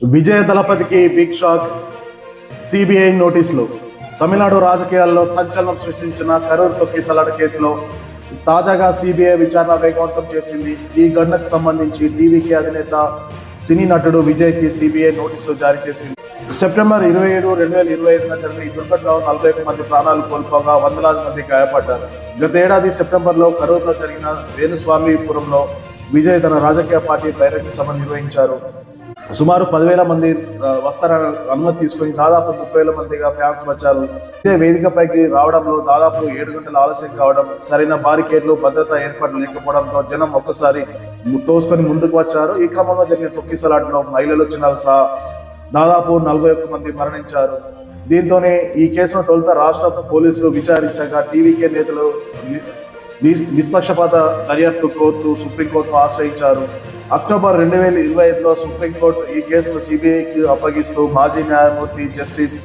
విజయ దళపతికి big shock. CBI నోటీసులు. తమిళనాడు రాజకీయాల్లో సంచలనం సృష్టించిన కరూర్ తొక్కిసలాట కేసులో తాజాగా సిబిఐ విచారణ వేగవంతం చేసింది. ఈ ఘటనకు సంబంధించి టీవీకే అధినేత సినీ నటుడు విజయ్కి సిబిఐ నోటీసులు జారీ చేసింది. సెప్టెంబర్ ఇరవై ఏడు రెండు వేల ఇరవై ఐదున జరిగిన ఈ దుర్ఘటనలో నలభై ఒక్క మంది ప్రాణాలు కోల్పోగా వందలాది మంది గాయపడ్డారు. గతేడాది సెప్టెంబర్లో కరూర్లో జరిగిన వేణుస్వామిపురంలో విజయ్ తన రాజకీయ పార్టీ బహిరంగ సభ నిర్వహించారు. సుమారు పదివేల మంది వస్తారని అనుమతి తీసుకొని దాదాపు ముప్పై వేల మందిగా ఫ్యాన్స్ వచ్చారు. ఇదే వేదికపైకి రావడంలో దాదాపు ఏడు గంటల ఆలస్యం కావడం సరైన బారికేడ్లు భద్రతా ఏర్పాట్లు లేకపోవడంతో జనం ఒక్కసారి తోసుకొని ముందుకు వచ్చారు. ఈ క్రమంలో జరిగిన తొక్కిసలాటలో మహిళలు చిన్నాలు సహా దాదాపు నలభై ఒక్క మంది మరణించారు. దీంతోనే ఈ కేసును తొలుత రాష్ట్ర పోలీసులు విచారించగా టీవీకే నేతలు నిష్పక్షపాత దర్యాప్తు కోర్టు సుప్రీంకోర్టును ఆశ్రయించారు. అక్టోబర్ రెండు వేల ఇరవై ఐదులో సుప్రీంకోర్టు ఈ కేసును సిబిఐకి అప్పగిస్తూ మాజీ న్యాయమూర్తి జస్టిస్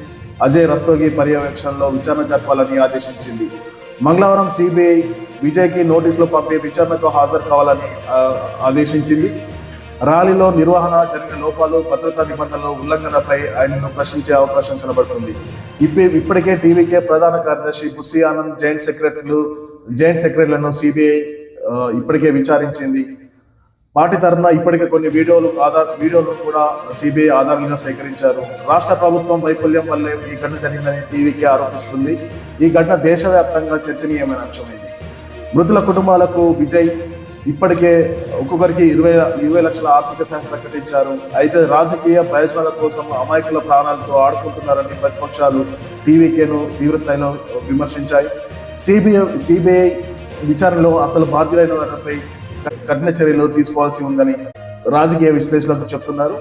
అజయ్ రస్తోగి పర్యవేక్షణలో విచారణ జరపాలని ఆదేశించింది. మంగళవారం సిబిఐ విజయ్కి నోటీసులు పంపి విచారణకు హాజరు కావాలని ఆదేశించింది. ర్యాలీలో నిర్వహణ జరిగిన లోపాలు భద్రతా నిబంధనల ఉల్లంఘనపై ఆయనను ప్రశ్నించే అవకాశం కనబడుతుంది. ఇప్పి ఇప్పటికే టీవీకే ప్రధాన కార్యదర్శి బుస్సి ఆనంద్ జాయింట్ సెక్రటరీలు జాయింట్ సెక్రటరీలను సిబిఐ ఇప్పటికే విచారించింది. పార్టీ తరఫున ఇప్పటికే కొన్ని వీడియోలు ఆధార్ వీడియోలు కూడా సిబిఐ ఆధారంగా సేకరించారు. రాష్ట్ర ప్రభుత్వం వైఫల్యం వల్లే ఈ ఘటన జరిగిందని టీవీకే ఆరోపిస్తుంది. ఈ ఘటన దేశవ్యాప్తంగా చర్చనీయమైన అంశమైంది మృతుల కుటుంబాలకు విజయ్ ఇప్పటికే ఒక్కొక్కరికి ఇరవై ఇరవై లక్షల ఆర్థిక సాయం ప్రకటించారు. అయితే రాజకీయ ప్రయోజనాల కోసం అమాయకుల ప్రాణాలతో ఆడుకుంటున్నారని ప్రతిపక్షాలు టీవీకేను తీవ్ర స్థాయిలో విమర్శించాయి. సిబిఐ సిబిఐ విచారణలో అసలు బాధ్యులైన వారిపై కఠిన చర్యలు తీసుకోవాల్సి ఉందని రాజకీయ విశ్లేషకులు చెప్తున్నారు.